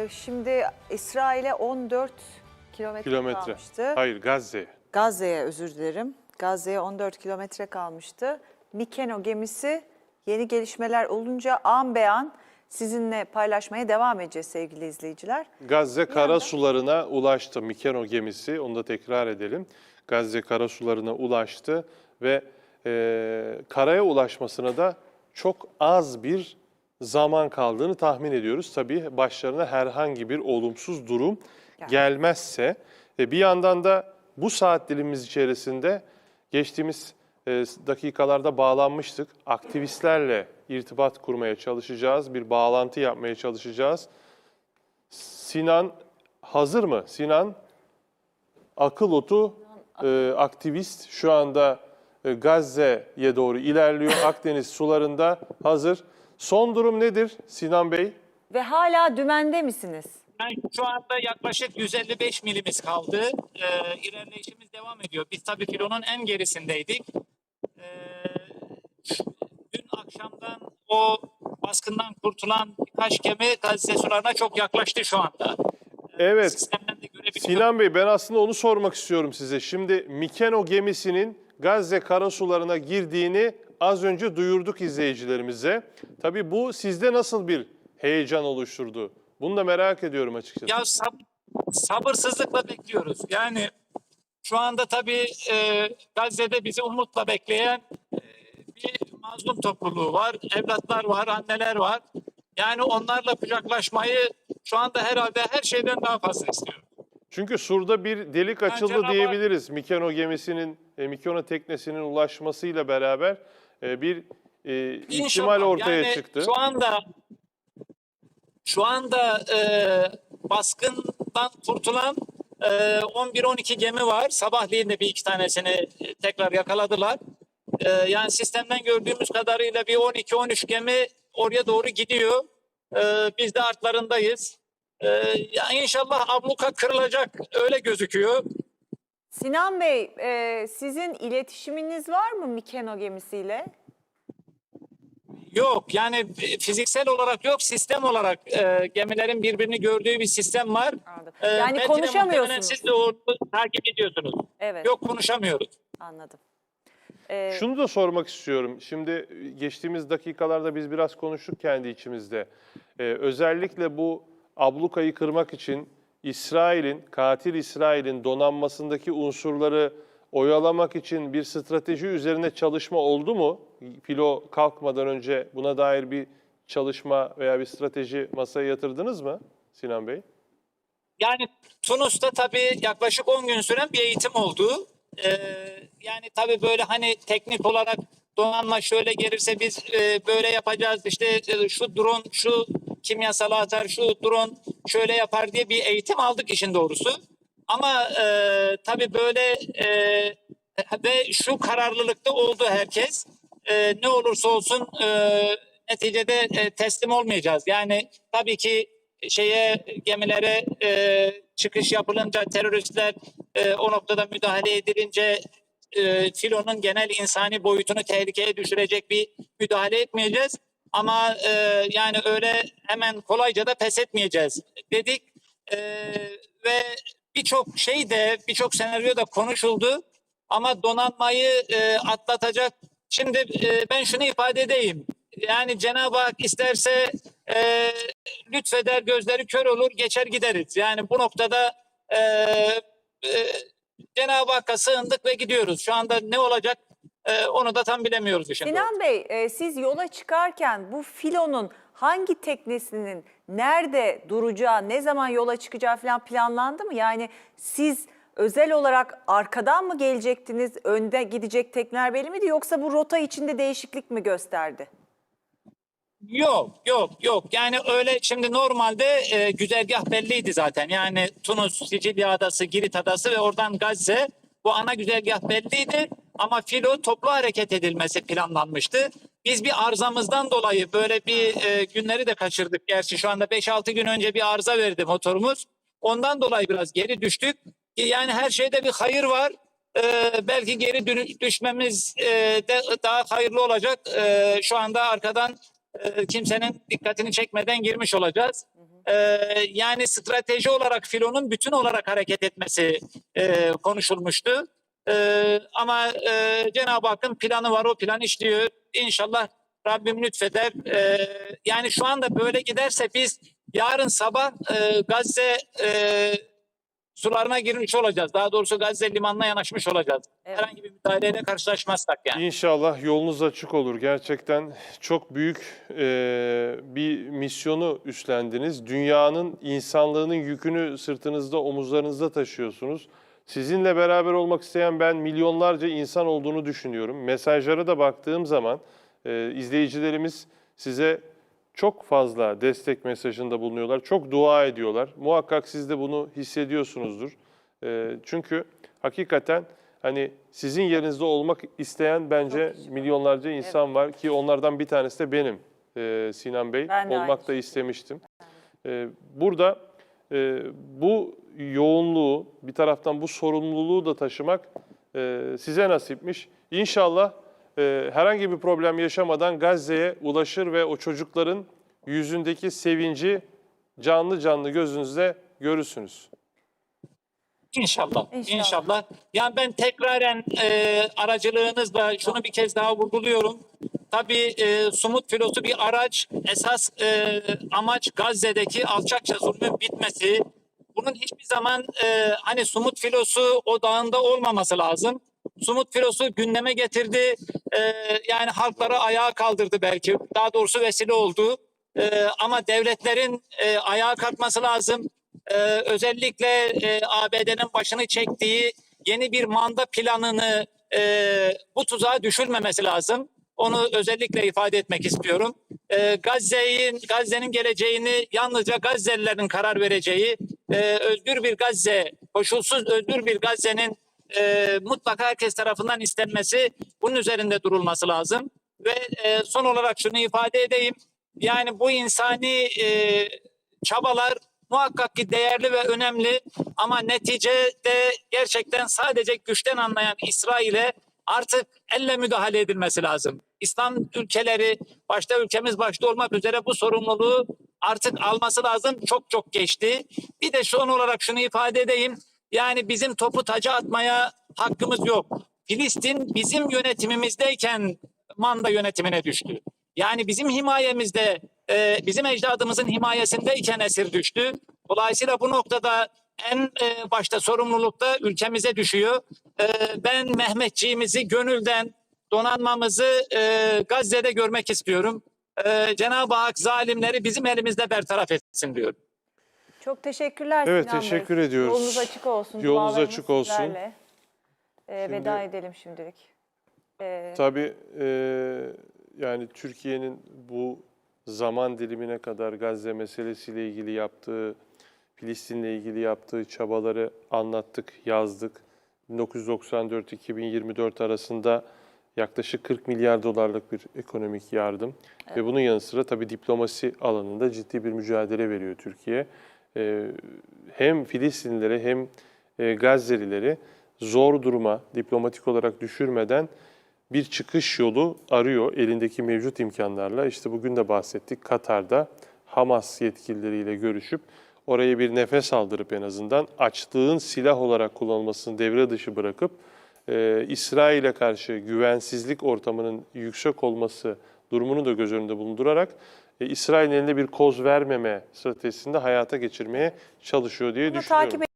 Ee, şimdi İsrail'e 14 kilometre Kilometre. kalmıştı. Hayır Gazze. Gazze'ye özür dilerim. Gazze'ye 14 kilometre kalmıştı. Mikeno gemisi yeni gelişmeler olunca an be an sizinle paylaşmaya devam edeceğiz sevgili izleyiciler. Gazze anda- kara sularına ulaştı. Mikeno gemisi, onu da tekrar edelim. Gazze kara sularına ulaştı ve e, karaya ulaşmasına da çok az bir zaman kaldığını tahmin ediyoruz. Tabii başlarına herhangi bir olumsuz durum Gel- gelmezse. E, bir yandan da bu saat dilimiz içerisinde geçtiğimiz e, dakikalarda bağlanmıştık. Aktivistlerle irtibat kurmaya çalışacağız, bir bağlantı yapmaya çalışacağız. Sinan hazır mı? Sinan akıl otu e, aktivist şu anda e, Gazze'ye doğru ilerliyor. Akdeniz sularında hazır. Son durum nedir Sinan Bey? Ve hala dümende misiniz? Yani şu anda yaklaşık 155 milimiz kaldı. Ee, ilerleyişimiz devam ediyor. Biz tabii filonun en gerisindeydik. Ee, dün akşamdan o baskından kurtulan birkaç gemi Gazze sularına çok yaklaştı şu anda. Evet. De görebiliyoruz. Sinan Bey ben aslında onu sormak istiyorum size. Şimdi Mikeno gemisinin Gazze karasularına girdiğini az önce duyurduk izleyicilerimize. Tabii bu sizde nasıl bir heyecan oluşturdu? Bunu da merak ediyorum açıkçası. Ya sab- sabırsızlıkla bekliyoruz. Yani şu anda tabii e, Gazze'de bizi umutla bekleyen e, bir mazlum topluluğu var. Evlatlar var, anneler var. Yani onlarla kucaklaşmayı şu anda herhalde her şeyden daha fazla istiyoruz. Çünkü surda bir delik açıldı Hak- diyebiliriz. Mikeno gemisinin, e, Mikeno teknesinin ulaşmasıyla beraber e, bir e, ihtimal İnşallah. ortaya yani çıktı. Şu anda şu anda e, baskından kurtulan e, 11-12 gemi var. Sabahleyin de bir iki tanesini tekrar yakaladılar. E, yani sistemden gördüğümüz kadarıyla bir 12-13 gemi oraya doğru gidiyor. E, biz de artlarındayız. E, ya inşallah abluka kırılacak öyle gözüküyor. Sinan Bey, e, sizin iletişiminiz var mı Mikeno gemisiyle? Yok yani fiziksel olarak yok sistem olarak e, gemilerin birbirini gördüğü bir sistem var. Anladım. Ee, Yani belki de muhtemelen konuşamıyorsunuz. Siz de onu takip ediyorsunuz. Evet, Yok konuşamıyoruz. anladım. E, Şunu da sormak istiyorum. Şimdi geçtiğimiz dakikalarda biz biraz konuştuk kendi içimizde. Ee, özellikle bu ablukayı kırmak için İsrail'in, katil İsrail'in donanmasındaki unsurları oyalamak için bir strateji üzerine çalışma oldu mu? Filo kalkmadan önce buna dair bir çalışma veya bir strateji masaya yatırdınız mı Sinan Bey? Yani Tunus'ta tabii yaklaşık 10 gün süren bir eğitim oldu. Ee, yani tabii böyle hani teknik olarak donanma şöyle gelirse biz e, böyle yapacağız. İşte e, şu drone şu kimyasalı atar, şu drone şöyle yapar diye bir eğitim aldık işin doğrusu. Ama e, tabii böyle e, ve şu kararlılıkta oldu herkes. E, ne olursa olsun e, neticede e, teslim olmayacağız. Yani tabii ki şeye gemilere e, çıkış yapılınca teröristler e, o noktada müdahale edilince e, filonun genel insani boyutunu tehlikeye düşürecek bir müdahale etmeyeceğiz. Ama e, yani öyle hemen kolayca da pes etmeyeceğiz dedik. E, ve birçok şey de birçok senaryo da konuşuldu. Ama donanmayı e, atlatacak. Şimdi e, ben şunu ifade edeyim. Yani Cenab-ı Hak isterse e, lütfeder gözleri kör olur geçer gideriz. Yani bu noktada e, e, Cenab-ı Hakk'a sığındık ve gidiyoruz. Şu anda ne olacak e, onu da tam bilemiyoruz işin. Sinan Bey, e, siz yola çıkarken bu filonun hangi teknesinin nerede duracağı, ne zaman yola çıkacağı falan planlandı mı? Yani siz özel olarak arkadan mı gelecektiniz, önde gidecek tekneler belli miydi yoksa bu rota içinde değişiklik mi gösterdi? Yok yok yok yani öyle şimdi normalde e, güzergah belliydi zaten yani Tunus, Sicilya adası, Girit adası ve oradan Gazze bu ana güzergah belliydi ama filo toplu hareket edilmesi planlanmıştı. Biz bir arızamızdan dolayı böyle bir e, günleri de kaçırdık. Gerçi şu anda 5-6 gün önce bir arıza verdi motorumuz. Ondan dolayı biraz geri düştük. Yani her şeyde bir hayır var. Ee, belki geri düşmemiz e, de daha hayırlı olacak. Ee, şu anda arkadan e, kimsenin dikkatini çekmeden girmiş olacağız. e, yani strateji olarak filonun bütün olarak hareket etmesi e, konuşulmuştu. E, ama e, Cenab-ı Hakk'ın planı var o plan işliyor. İnşallah Rabbim lütfeder. E, yani şu anda böyle giderse biz yarın sabah e, Gazze e, sularına girmiş olacağız. Daha doğrusu Gazze limanına yanaşmış olacağız. Evet. Herhangi bir müdahaleyle karşılaşmazsak yani. İnşallah yolunuz açık olur. Gerçekten çok büyük e, bir misyonu üstlendiniz. Dünyanın, insanlığının yükünü sırtınızda, omuzlarınızda taşıyorsunuz. Sizinle beraber olmak isteyen ben milyonlarca insan olduğunu düşünüyorum. Mesajlara da baktığım zaman e, izleyicilerimiz size çok fazla destek mesajında bulunuyorlar. Çok dua ediyorlar. Muhakkak siz de bunu hissediyorsunuzdur. E, çünkü hakikaten hani sizin yerinizde olmak isteyen bence milyonlarca insan var ki onlardan bir tanesi de benim e, Sinan Bey. Ben Olmak da istemiştim. E, burada e, bu yoğunluğu, bir taraftan bu sorumluluğu da taşımak e, size nasipmiş. İnşallah e, herhangi bir problem yaşamadan Gazze'ye ulaşır ve o çocukların yüzündeki sevinci canlı canlı gözünüzde görürsünüz. İnşallah. İnşallah. İnşallah. Yani ben tekraren e, aracılığınızla şunu bir kez daha vurguluyorum. Tabii e, Sumut filosu bir araç. Esas e, amaç Gazze'deki alçakça zulmün bitmesi. Bunun hiçbir zaman e, hani Sumut filosu odağında olmaması lazım. Sumut filosu gündeme getirdi. E, yani halkları ayağa kaldırdı belki. Daha doğrusu vesile oldu. E, ama devletlerin e, ayağa kalkması lazım. Ee, özellikle e, ABD'nin başını çektiği yeni bir manda planını e, bu tuzağa düşürmemesi lazım. Onu özellikle ifade etmek istiyorum. Ee, Gazze'nin Gazze'nin geleceğini yalnızca Gazze'lilerin karar vereceği e, özgür bir Gazze, koşulsuz özgür bir Gazze'nin e, mutlaka herkes tarafından istenmesi, bunun üzerinde durulması lazım. Ve e, son olarak şunu ifade edeyim. Yani bu insani e, çabalar muhakkak ki değerli ve önemli ama neticede gerçekten sadece güçten anlayan İsrail'e artık elle müdahale edilmesi lazım. İslam ülkeleri başta ülkemiz başta olmak üzere bu sorumluluğu artık alması lazım. Çok çok geçti. Bir de son olarak şunu ifade edeyim. Yani bizim topu taca atmaya hakkımız yok. Filistin bizim yönetimimizdeyken manda yönetimine düştü. Yani bizim himayemizde, e, bizim ecdadımızın himayesindeyken esir düştü. Dolayısıyla bu noktada en e, başta sorumluluk da ülkemize düşüyor. E, ben Mehmetçiğimizi gönülden donanmamızı e, Gazze'de görmek istiyorum. E, Cenab-ı Hak zalimleri bizim elimizde bertaraf etsin diyorum. Çok teşekkürler Evet, Sinan Bey. teşekkür ediyoruz. Yolunuz açık olsun. Yolunuz dualarımız açık olsun. sizlerle. Ee, Şimdi- veda edelim şimdilik. Ee, Tabii e, yani Türkiye'nin bu zaman dilimine kadar Gazze meselesiyle ilgili yaptığı, Filistin'le ilgili yaptığı çabaları anlattık, yazdık. 1994-2024 arasında yaklaşık 40 milyar dolarlık bir ekonomik yardım ve bunun yanı sıra tabii diplomasi alanında ciddi bir mücadele veriyor Türkiye. E, hem Filistinlilere hem e, Gazze'lileri zor duruma diplomatik olarak düşürmeden bir çıkış yolu arıyor elindeki mevcut imkanlarla. İşte bugün de bahsettik Katar'da Hamas yetkilileriyle görüşüp oraya bir nefes aldırıp en azından açlığın silah olarak kullanılmasını devre dışı bırakıp e, İsrail'e karşı güvensizlik ortamının yüksek olması durumunu da göz önünde bulundurarak e, İsrail'in eline bir koz vermeme stratejisinde hayata geçirmeye çalışıyor diye bunu düşünüyorum.